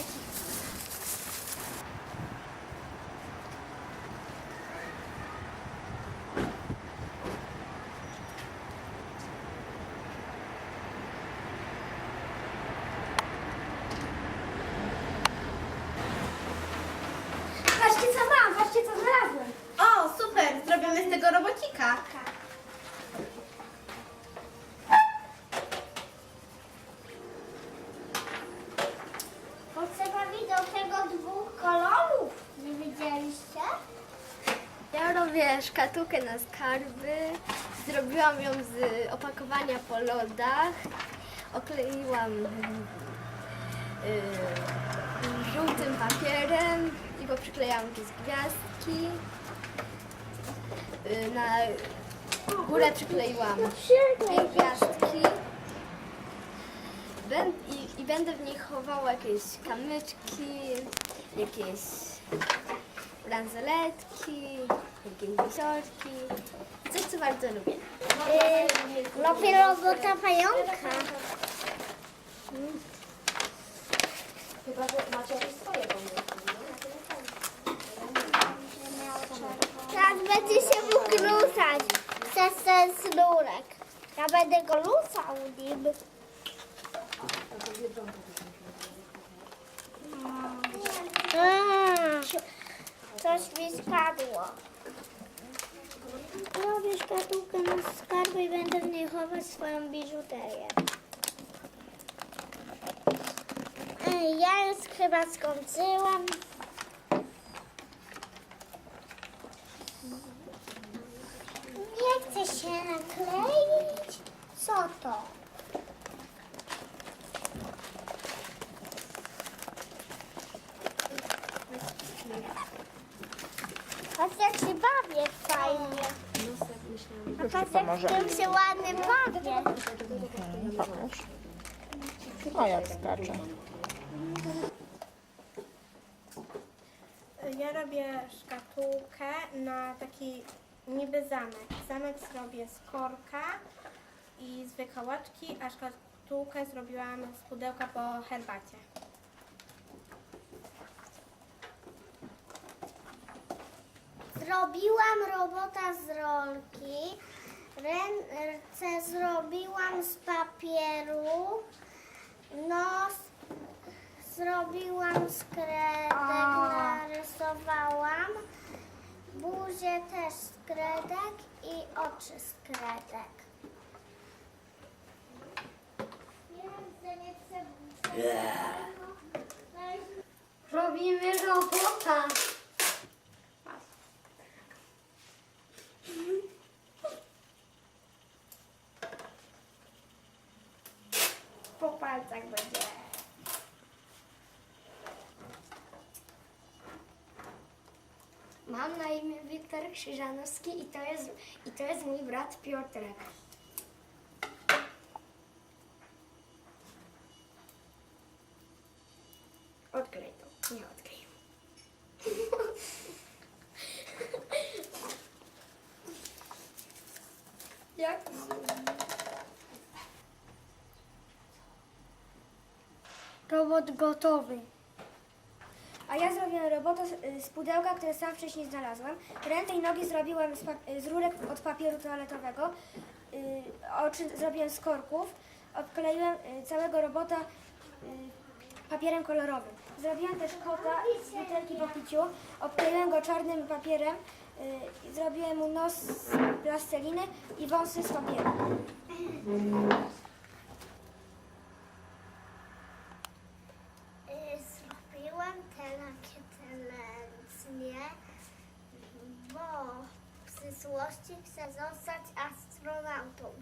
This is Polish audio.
Rakhi Robię szkatułkę na skarby. Zrobiłam ją z opakowania po lodach. Okleiłam y, żółtym papierem i poprzyklejałam jakieś gwiazdki. Y, na górę przykleiłam gwiazdki. I, I będę w nich chowała jakieś kamyczki, jakieś bransoletki, wisiorki. Coś, co bardzo lubię. Yy, robię robota pająka. Chyba, że macie jakieś swoje pomysły. Teraz będzie się mógł ruszać przez ten sznurek. Ja będę go ruszał nim. Coś mi spadło. Robię szkatułkę na skarby i będę w niej chować swoją biżuterię. Ja już chyba skończyłam. Nie chcę się nakleić. Co to? Patrz jak się bawię fajnie. A patrz jak tym się ładnie bawię. Pokaż. O, jak skacze. Ja robię szkatułkę na taki niby zamek. Zamek zrobię z korka i z wykałaczki, a szkatułkę zrobiłam z pudełka po herbacie. Zrobiłam robota z rolki. Ręce zrobiłam z papieru. Nos zrobiłam z kredek, narysowałam. Buzię też z kredek i oczy z kredek. Robimy robota. Po palcach będzie. Mam na imię Wiktor Krzyżanowski i to jest, i to jest mój brat Piotrek. Odklej to. Nie odklej. Jak? Robot gotowy. A ja zrobiłem robotę z, z pudełka, które sam wcześniej znalazłam. Ręce i nogi zrobiłem z, pa- z rurek od papieru toaletowego. Y, oczy zrobiłem z korków. Obkleiłem y, całego robota y, papierem kolorowym. Zrobiłam też kota z butelki po piciu. Obkleiłem go czarnym papierem. y, zrobiłem mu nos z plasteliny i wąsy z papieru. Y, Zrobiłam te rakiety ręcznie, bo w przyszłości chcę zostać astronautą.